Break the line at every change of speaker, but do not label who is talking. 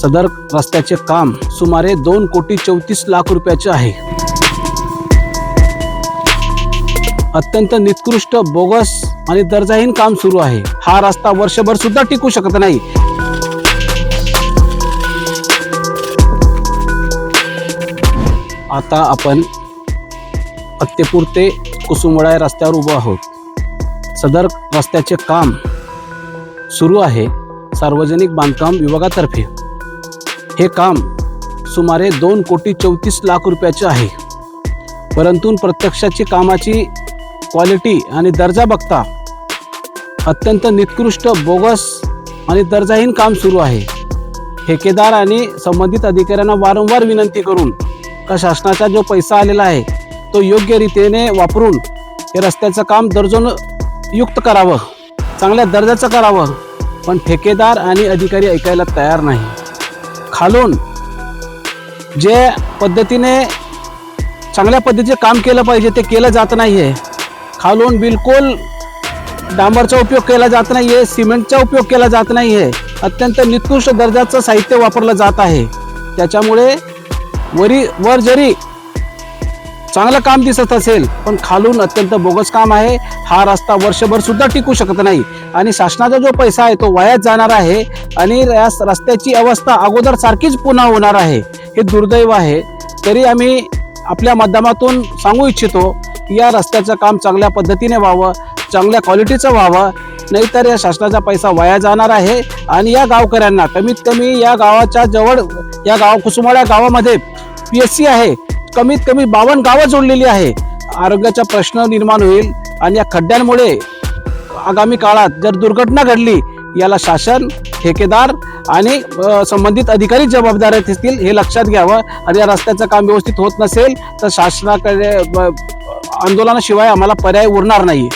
सदर रस्त्याचे काम सुमारे दोन कोटी चौतीस लाख रुपयाचे आहे. अत्यंत निकृष्ट बोगस आणि दर्जाहीन काम सुरू आहे. हा रस्ता वर्षभर सुद्धा टिकू शकत नाही. आता आपण अत्तेपूर ते कुसुमवाडा रस्त्यावर उभं आहोत. सदर रस्त्याचे काम सुरू आहे सार्वजनिक बांधकाम विभागातर्फे. हे काम सुमारे दोन कोटी चौतीस लाख रुपयाचे आहे. परंतु प्रत्यक्षाची कामाची क्वालिटी आणि दर्जा बघता अत्यंत निकृष्ट बोगस आणि दर्जाहीन काम सुरू आहे. ठेकेदार आणि संबंधित अधिकाऱ्यांना वारंवार विनंती करून का शासनाचा जो पैसा आलेला आहे तो योग्य रीतीने वापरून हे रस्त्याचं काम दर्जोन युक्त करावं चांगल्या दर्जाचं करावं. पण ठेकेदार आणि अधिकारी ऐकायला तयार नाही. खालून जे पद्धतीने चांगल्या पद्धतीचे काम केलं पाहिजे ते केलं जात नाही आहे खालून बिलकुल डांबरचा उपयोग केला जात नाही आहे सिमेंटचा उपयोग केला जात नाही आहे अत्यंत निकृष्ट दर्जाचं साहित्य वापरलं जात आहे. त्याच्यामुळे वरी वर जरी चांगलं काम दिसत असेल पण खालून अत्यंत बोगस काम आहे. हा रस्ता वर्षभर सुद्धा टिकू शकत नाही. आणि शासनाचा जो पैसा आहे तो वायाच जाणार आहे. आणि या रस्त्याची अवस्था अगोदर सारखीच पुन्हा होणार आहे. हे दुर्दैव आहे. तरी आम्ही आपल्या माध्यमातून सांगू इच्छितो की या रस्त्याचं काम चांगल्या पद्धतीने व्हावं चांगल्या क्वालिटीचं व्हावं. नाहीतर या शासनाचा पैसा वाया जाणार आहे. आणि या गावकऱ्यांना कमीत कमी या गावाच्या जवळ या गाव कुसुमाळ्या गावामध्ये पी एस सी आहे. कमीत कमी बावन्न गावं जोडलेली आहे. आरोग्याचा प्रश्न निर्माण होईल आणि या खड्ड्यांमुळे आगामी काळात जर दुर्घटना घडली याला शासन ठेकेदार आणि संबंधित अधिकारी जबाबदार असतील हे लक्षात घ्यावं आणि या रस्त्याचं काम व्यवस्थित होत नसेल तर शासनाकडे आंदोलनाशिवाय आम्हाला पर्याय उरणार नाही